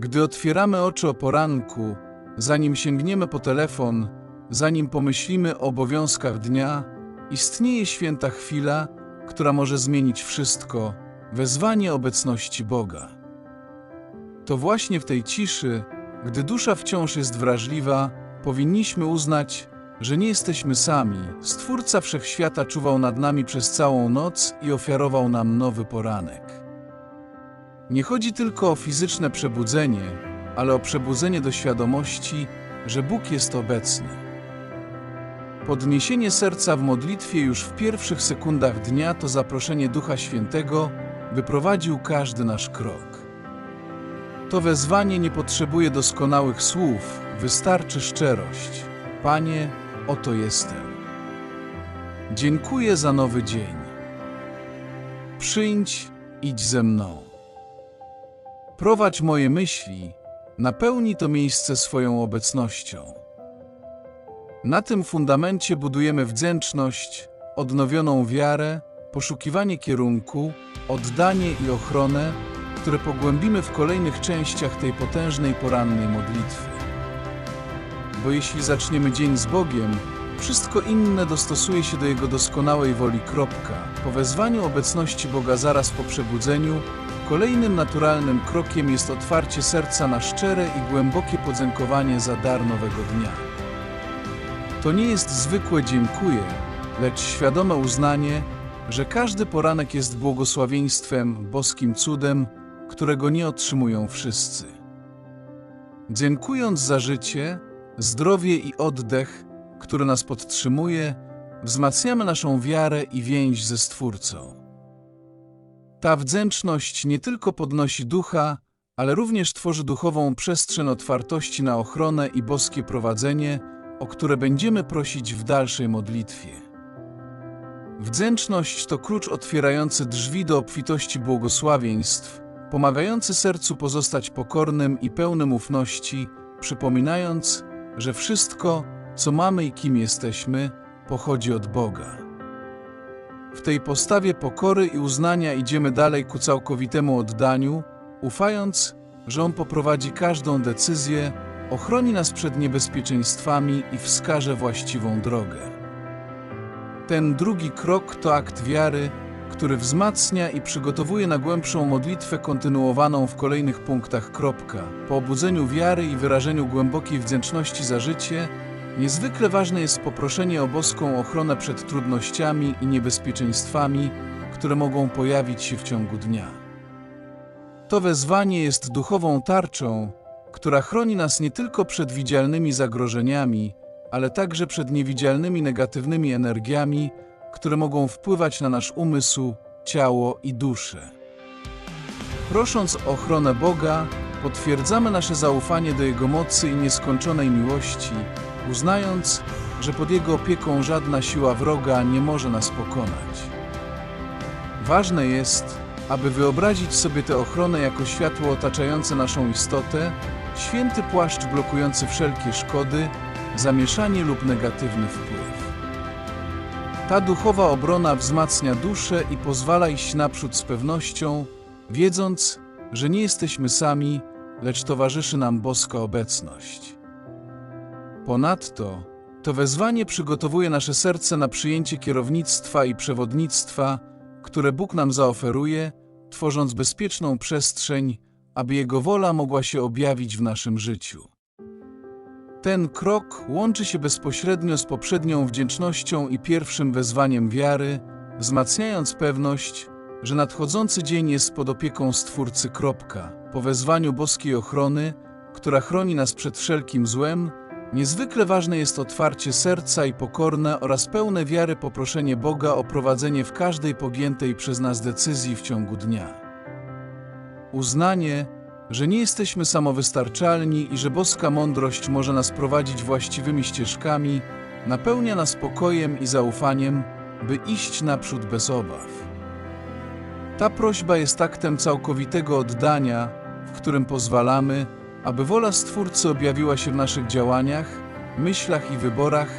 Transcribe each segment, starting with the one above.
Gdy otwieramy oczy o poranku, zanim sięgniemy po telefon, zanim pomyślimy o obowiązkach dnia, istnieje święta chwila, która może zmienić wszystko wezwanie obecności Boga. To właśnie w tej ciszy, gdy dusza wciąż jest wrażliwa, powinniśmy uznać, że nie jesteśmy sami. Stwórca wszechświata czuwał nad nami przez całą noc i ofiarował nam nowy poranek. Nie chodzi tylko o fizyczne przebudzenie, ale o przebudzenie do świadomości, że Bóg jest obecny. Podniesienie serca w modlitwie już w pierwszych sekundach dnia to zaproszenie Ducha Świętego, by prowadził każdy nasz krok. To wezwanie nie potrzebuje doskonałych słów, wystarczy szczerość. Panie, oto jestem. Dziękuję za nowy dzień. Przyjdź, idź ze mną. Prowadź moje myśli, napełni to miejsce swoją obecnością. Na tym fundamencie budujemy wdzięczność, odnowioną wiarę, poszukiwanie kierunku, oddanie i ochronę, które pogłębimy w kolejnych częściach tej potężnej porannej modlitwy. Bo jeśli zaczniemy dzień z Bogiem, wszystko inne dostosuje się do Jego doskonałej woli. Kropka. Po wezwaniu obecności Boga zaraz po przebudzeniu, kolejnym naturalnym krokiem jest otwarcie serca na szczere i głębokie podziękowanie za dar nowego dnia. To nie jest zwykłe dziękuję, lecz świadome uznanie, że każdy poranek jest błogosławieństwem, boskim cudem, którego nie otrzymują wszyscy. Dziękując za życie, zdrowie i oddech, który nas podtrzymuje, wzmacniamy naszą wiarę i więź ze Stwórcą. Ta wdzięczność nie tylko podnosi ducha, ale również tworzy duchową przestrzeń otwartości na ochronę i boskie prowadzenie, o które będziemy prosić w dalszej modlitwie. Wdzięczność to klucz otwierający drzwi do obfitości błogosławieństw, pomagający sercu pozostać pokornym i pełnym ufności, przypominając, że wszystko, co mamy i kim jesteśmy, pochodzi od Boga. W tej postawie pokory i uznania idziemy dalej ku całkowitemu oddaniu, ufając, że On poprowadzi każdą decyzję, ochroni nas przed niebezpieczeństwami i wskaże właściwą drogę. Ten drugi krok to akt wiary, który wzmacnia i przygotowuje na głębszą modlitwę kontynuowaną w kolejnych punktach. Kropka. Po obudzeniu wiary i wyrażeniu głębokiej wdzięczności za życie, niezwykle ważne jest poproszenie o boską ochronę przed trudnościami i niebezpieczeństwami, które mogą pojawić się w ciągu dnia. To wezwanie jest duchową tarczą, która chroni nas nie tylko przed widzialnymi zagrożeniami, ale także przed niewidzialnymi negatywnymi energiami, które mogą wpływać na nasz umysł, ciało i duszę. Prosząc o ochronę Boga, potwierdzamy nasze zaufanie do Jego mocy i nieskończonej miłości, uznając, że pod Jego opieką żadna siła wroga nie może nas pokonać. Ważne jest, aby wyobrazić sobie tę ochronę jako światło otaczające naszą istotę, święty płaszcz blokujący wszelkie szkody, zamieszanie lub negatywny wpływ. Ta duchowa obrona wzmacnia duszę i pozwala iść naprzód z pewnością, wiedząc, że nie jesteśmy sami, lecz towarzyszy nam boska obecność. Ponadto, to wezwanie przygotowuje nasze serce na przyjęcie kierownictwa i przewodnictwa, które Bóg nam zaoferuje, tworząc bezpieczną przestrzeń, aby Jego wola mogła się objawić w naszym życiu. Ten krok łączy się bezpośrednio z poprzednią wdzięcznością i pierwszym wezwaniem wiary, wzmacniając pewność, że nadchodzący dzień jest pod opieką Stwórcy. Kropka. Po wezwaniu boskiej ochrony, która chroni nas przed wszelkim złem, niezwykle ważne jest otwarcie serca i pokorne oraz pełne wiary poproszenie Boga o prowadzenie w każdej pogiętej przez nas decyzji w ciągu dnia. Uznanie, że nie jesteśmy samowystarczalni i że boska mądrość może nas prowadzić właściwymi ścieżkami, napełnia nas spokojem i zaufaniem, by iść naprzód bez obaw. Ta prośba jest aktem całkowitego oddania, w którym pozwalamy, aby wola Stwórcy objawiła się w naszych działaniach, myślach i wyborach,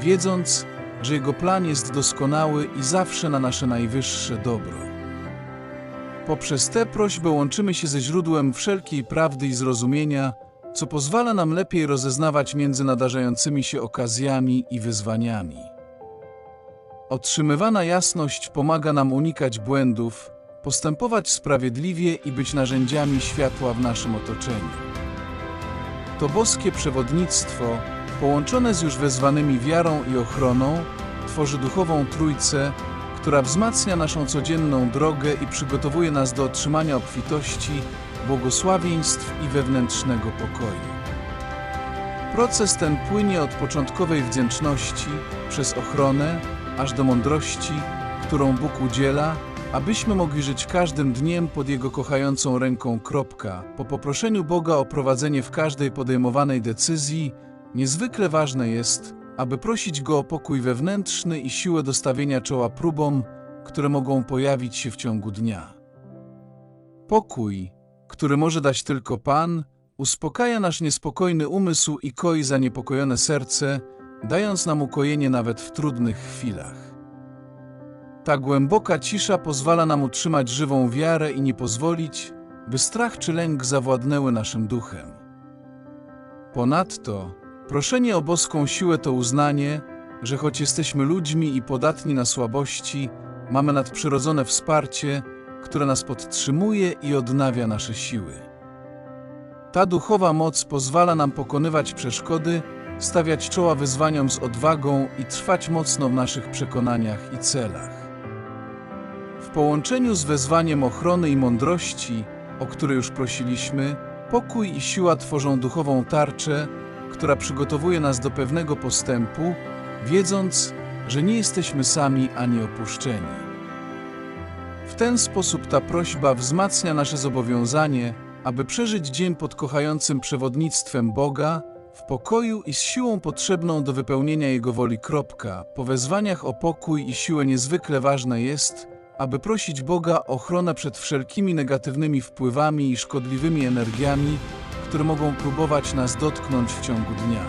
wiedząc, że Jego plan jest doskonały i zawsze na nasze najwyższe dobro. Poprzez tę prośbę łączymy się ze źródłem wszelkiej prawdy i zrozumienia, co pozwala nam lepiej rozeznawać między nadarzającymi się okazjami i wyzwaniami. Otrzymywana jasność pomaga nam unikać błędów, postępować sprawiedliwie i być narzędziami światła w naszym otoczeniu. To boskie przewodnictwo, połączone z już wezwanymi wiarą i ochroną, tworzy duchową trójcę, która wzmacnia naszą codzienną drogę i przygotowuje nas do otrzymania obfitości, błogosławieństw i wewnętrznego pokoju. Proces ten płynie od początkowej wdzięczności, przez ochronę, aż do mądrości, którą Bóg udziela, abyśmy mogli żyć każdym dniem pod Jego kochającą ręką. Kropka. Po poproszeniu Boga o prowadzenie w każdej podejmowanej decyzji, niezwykle ważne jest, aby prosić Go o pokój wewnętrzny i siłę do stawienia czoła próbom, które mogą pojawić się w ciągu dnia. Pokój, który może dać tylko Pan, uspokaja nasz niespokojny umysł i koi zaniepokojone serce, dając nam ukojenie nawet w trudnych chwilach. Ta głęboka cisza pozwala nam utrzymać żywą wiarę i nie pozwolić, by strach czy lęk zawładnęły naszym duchem. Ponadto, proszenie o boską siłę to uznanie, że choć jesteśmy ludźmi i podatni na słabości, mamy nadprzyrodzone wsparcie, które nas podtrzymuje i odnawia nasze siły. Ta duchowa moc pozwala nam pokonywać przeszkody, stawiać czoła wyzwaniom z odwagą i trwać mocno w naszych przekonaniach i celach. Połączeniu z wezwaniem ochrony i mądrości, o które już prosiliśmy, pokój i siła tworzą duchową tarczę, która przygotowuje nas do pewnego postępu, wiedząc, że nie jesteśmy sami ani opuszczeni. W ten sposób ta prośba wzmacnia nasze zobowiązanie, aby przeżyć dzień pod kochającym przewodnictwem Boga, w pokoju i z siłą potrzebną do wypełnienia Jego woli. Kropka. Po wezwaniach o pokój i siłę niezwykle ważne jest, aby prosić Boga o ochronę przed wszelkimi negatywnymi wpływami i szkodliwymi energiami, które mogą próbować nas dotknąć w ciągu dnia.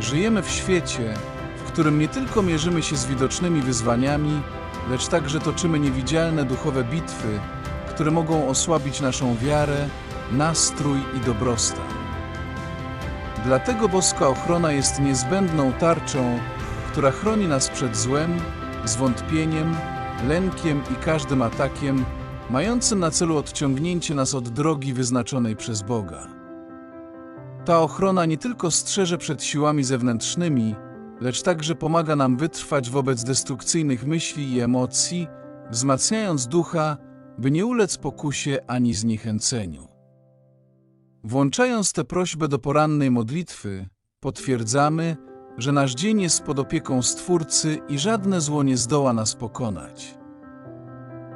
Żyjemy w świecie, w którym nie tylko mierzymy się z widocznymi wyzwaniami, lecz także toczymy niewidzialne duchowe bitwy, które mogą osłabić naszą wiarę, nastrój i dobrostan. Dlatego boska ochrona jest niezbędną tarczą, która chroni nas przed złem, zwątpieniem, lękiem i każdym atakiem, mającym na celu odciągnięcie nas od drogi wyznaczonej przez Boga. Ta ochrona nie tylko strzeże przed siłami zewnętrznymi, lecz także pomaga nam wytrwać wobec destrukcyjnych myśli i emocji, wzmacniając ducha, by nie ulec pokusie ani zniechęceniu. Włączając tę prośbę do porannej modlitwy, potwierdzamy, że nasz dzień jest pod opieką Stwórcy i żadne zło nie zdoła nas pokonać.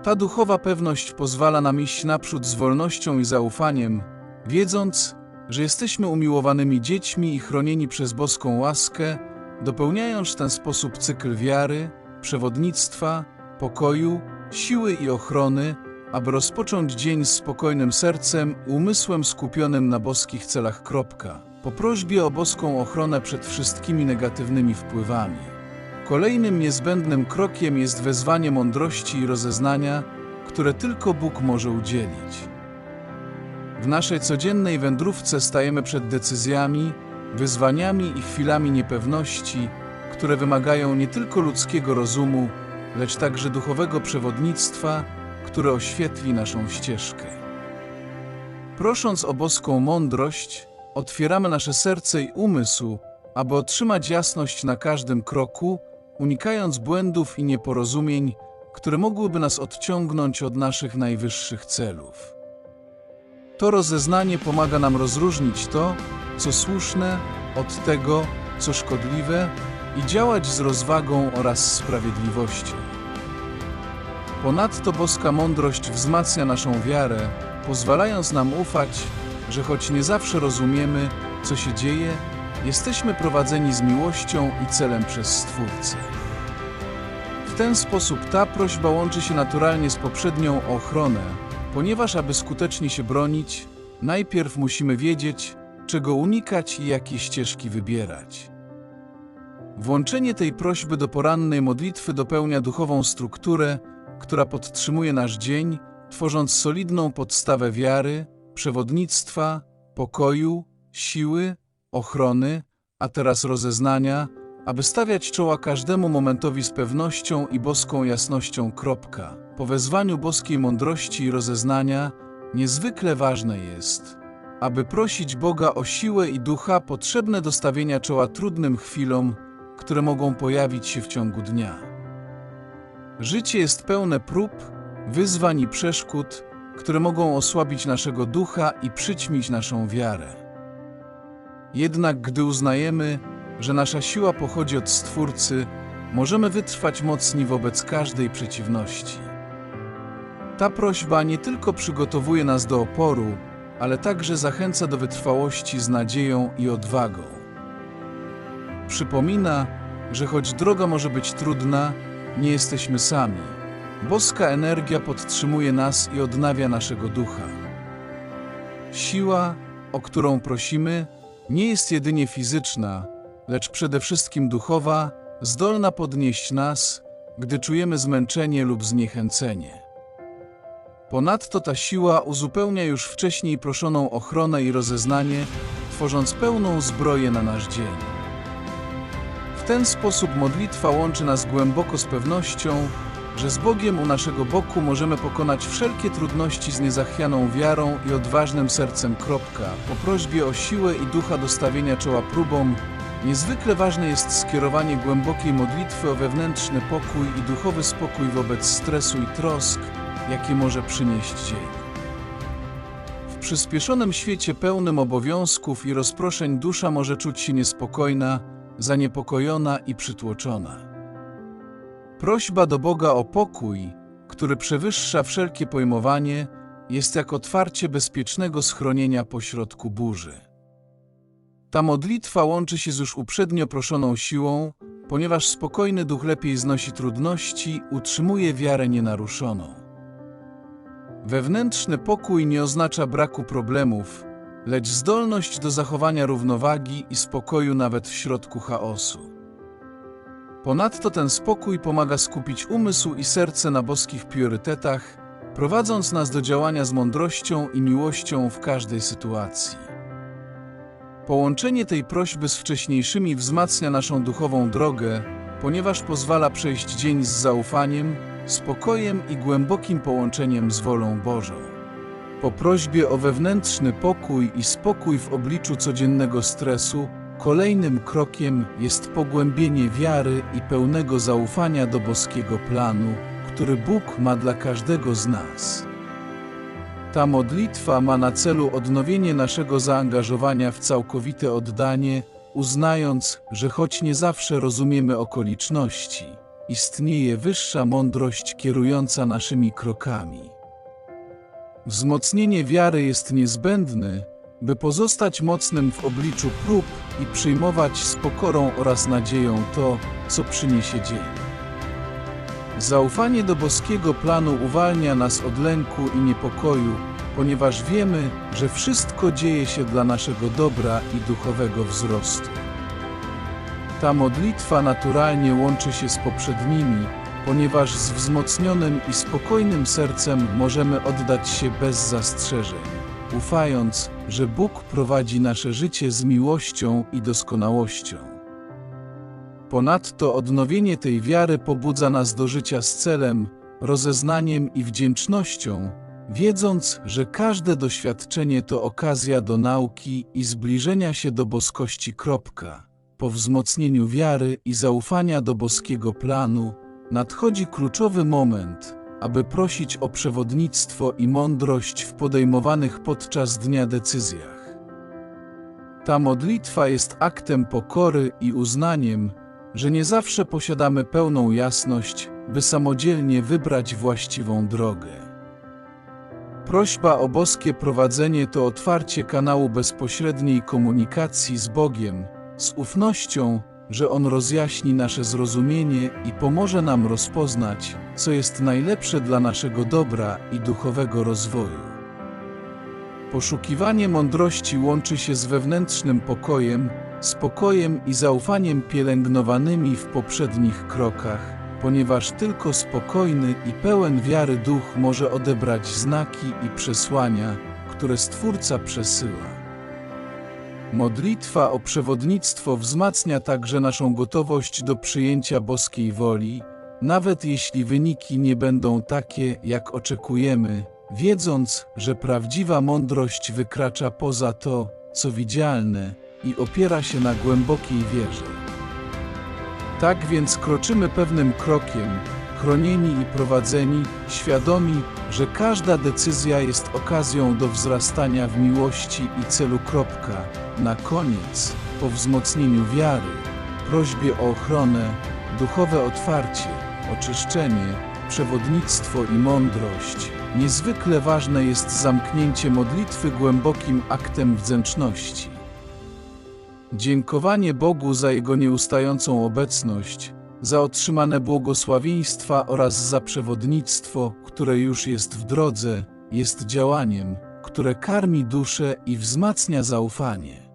Ta duchowa pewność pozwala nam iść naprzód z wolnością i zaufaniem, wiedząc, że jesteśmy umiłowanymi dziećmi i chronieni przez boską łaskę, dopełniając w ten sposób cykl wiary, przewodnictwa, pokoju, siły i ochrony, aby rozpocząć dzień z spokojnym sercem, umysłem skupionym na boskich celach. Kropka. Po prośbie o boską ochronę przed wszystkimi negatywnymi wpływami. Kolejnym niezbędnym krokiem jest wezwanie mądrości i rozeznania, które tylko Bóg może udzielić. W naszej codziennej wędrówce stajemy przed decyzjami, wyzwaniami i chwilami niepewności, które wymagają nie tylko ludzkiego rozumu, lecz także duchowego przewodnictwa, które oświetli naszą ścieżkę. Prosząc o boską mądrość, otwieramy nasze serce i umysł, aby otrzymać jasność na każdym kroku, unikając błędów i nieporozumień, które mogłyby nas odciągnąć od naszych najwyższych celów. To rozeznanie pomaga nam rozróżnić to, co słuszne, od tego, co szkodliwe i działać z rozwagą oraz sprawiedliwością. Ponadto boska mądrość wzmacnia naszą wiarę, pozwalając nam ufać, że choć nie zawsze rozumiemy, co się dzieje, jesteśmy prowadzeni z miłością i celem przez Stwórcę. W ten sposób ta prośba łączy się naturalnie z poprzednią ochronę, ponieważ aby skutecznie się bronić, najpierw musimy wiedzieć, czego unikać i jakie ścieżki wybierać. Włączenie tej prośby do porannej modlitwy dopełnia duchową strukturę, która podtrzymuje nasz dzień, tworząc solidną podstawę wiary, przewodnictwa, pokoju, siły, ochrony, a teraz rozeznania, aby stawiać czoła każdemu momentowi z pewnością i boską jasnością. Kropka. Po wezwaniu boskiej mądrości i rozeznania niezwykle ważne jest, aby prosić Boga o siłę i ducha potrzebne do stawienia czoła trudnym chwilom, które mogą pojawić się w ciągu dnia. Życie jest pełne prób, wyzwań i przeszkód, które mogą osłabić naszego ducha i przyćmić naszą wiarę. Jednak gdy uznajemy, że nasza siła pochodzi od Stwórcy, możemy wytrwać mocni wobec każdej przeciwności. Ta prośba nie tylko przygotowuje nas do oporu, ale także zachęca do wytrwałości z nadzieją i odwagą. Przypomina, że choć droga może być trudna, nie jesteśmy sami. Boska energia podtrzymuje nas i odnawia naszego ducha. Siła, o którą prosimy, nie jest jedynie fizyczna, lecz przede wszystkim duchowa, zdolna podnieść nas, gdy czujemy zmęczenie lub zniechęcenie. Ponadto ta siła uzupełnia już wcześniej proszoną ochronę i rozeznanie, tworząc pełną zbroję na nasz dzień. W ten sposób modlitwa łączy nas głęboko z pewnością, że z Bogiem u naszego boku możemy pokonać wszelkie trudności z niezachwianą wiarą i odważnym sercem. Kropka. Po prośbie o siłę i ducha dostawienia czoła próbom, niezwykle ważne jest skierowanie głębokiej modlitwy o wewnętrzny pokój i duchowy spokój wobec stresu i trosk, jakie może przynieść dzień. W przyspieszonym świecie pełnym obowiązków i rozproszeń dusza może czuć się niespokojna, zaniepokojona i przytłoczona. Prośba do Boga o pokój, który przewyższa wszelkie pojmowanie, jest jak otwarcie bezpiecznego schronienia pośrodku burzy. Ta modlitwa łączy się z już uprzednio proszoną siłą, ponieważ spokojny duch lepiej znosi trudności, utrzymuje wiarę nienaruszoną. Wewnętrzny pokój nie oznacza braku problemów, lecz zdolność do zachowania równowagi i spokoju nawet w środku chaosu. Ponadto ten spokój pomaga skupić umysł i serce na boskich priorytetach, prowadząc nas do działania z mądrością i miłością w każdej sytuacji. Połączenie tej prośby z wcześniejszymi wzmacnia naszą duchową drogę, ponieważ pozwala przejść dzień z zaufaniem, spokojem i głębokim połączeniem z wolą Bożą. Po prośbie o wewnętrzny pokój i spokój w obliczu codziennego stresu, kolejnym krokiem jest pogłębienie wiary i pełnego zaufania do boskiego planu, który Bóg ma dla każdego z nas. Ta modlitwa ma na celu odnowienie naszego zaangażowania w całkowite oddanie, uznając, że choć nie zawsze rozumiemy okoliczności, istnieje wyższa mądrość kierująca naszymi krokami. Wzmocnienie wiary jest niezbędne, by pozostać mocnym w obliczu prób i przyjmować z pokorą oraz nadzieją to, co przyniesie dzień. Zaufanie do boskiego planu uwalnia nas od lęku i niepokoju, ponieważ wiemy, że wszystko dzieje się dla naszego dobra i duchowego wzrostu. Ta modlitwa naturalnie łączy się z poprzednimi, ponieważ z wzmocnionym i spokojnym sercem możemy oddać się bez zastrzeżeń, ufając, że Bóg prowadzi nasze życie z miłością i doskonałością. Ponadto odnowienie tej wiary pobudza nas do życia z celem, rozeznaniem i wdzięcznością, wiedząc, że każde doświadczenie to okazja do nauki i zbliżenia się do boskości. Kropka. Po wzmocnieniu wiary i zaufania do boskiego planu, nadchodzi kluczowy moment, aby prosić o przewodnictwo i mądrość w podejmowanych podczas dnia decyzjach. Ta modlitwa jest aktem pokory i uznaniem, że nie zawsze posiadamy pełną jasność, by samodzielnie wybrać właściwą drogę. Prośba o boskie prowadzenie to otwarcie kanału bezpośredniej komunikacji z Bogiem, z ufnością, że On rozjaśni nasze zrozumienie i pomoże nam rozpoznać, co jest najlepsze dla naszego dobra i duchowego rozwoju. Poszukiwanie mądrości łączy się z wewnętrznym pokojem, spokojem i zaufaniem pielęgnowanymi w poprzednich krokach, ponieważ tylko spokojny i pełen wiary duch może odebrać znaki i przesłania, które Stwórca przesyła. Modlitwa o przewodnictwo wzmacnia także naszą gotowość do przyjęcia boskiej woli, nawet jeśli wyniki nie będą takie, jak oczekujemy, wiedząc, że prawdziwa mądrość wykracza poza to, co widzialne i opiera się na głębokiej wierze. Tak więc kroczymy pewnym krokiem, chronieni i prowadzeni, świadomi, że każda decyzja jest okazją do wzrastania w miłości i celu. Kropka. Na koniec, po wzmocnieniu wiary, prośbie o ochronę, duchowe otwarcie, oczyszczenie, przewodnictwo i mądrość, niezwykle ważne jest zamknięcie modlitwy głębokim aktem wdzięczności. Dziękowanie Bogu za Jego nieustającą obecność, za otrzymane błogosławieństwa oraz za przewodnictwo, które już jest w drodze, jest działaniem, które karmi duszę i wzmacnia zaufanie.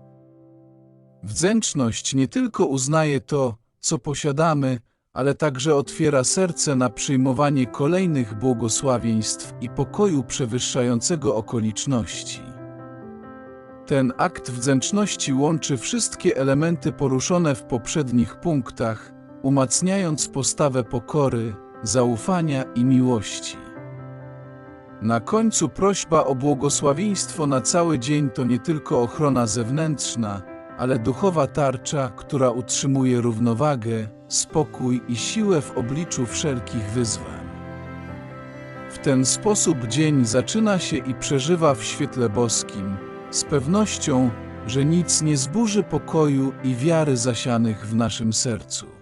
Wdzięczność nie tylko uznaje to, co posiadamy, ale także otwiera serce na przyjmowanie kolejnych błogosławieństw i pokoju przewyższającego okoliczności. Ten akt wdzięczności łączy wszystkie elementy poruszone w poprzednich punktach, umacniając postawę pokory, zaufania i miłości. Na końcu prośba o błogosławieństwo na cały dzień to nie tylko ochrona zewnętrzna, ale duchowa tarcza, która utrzymuje równowagę, spokój i siłę w obliczu wszelkich wyzwań. W ten sposób dzień zaczyna się i przeżywa w świetle boskim, z pewnością, że nic nie zburzy pokoju i wiary zasianych w naszym sercu.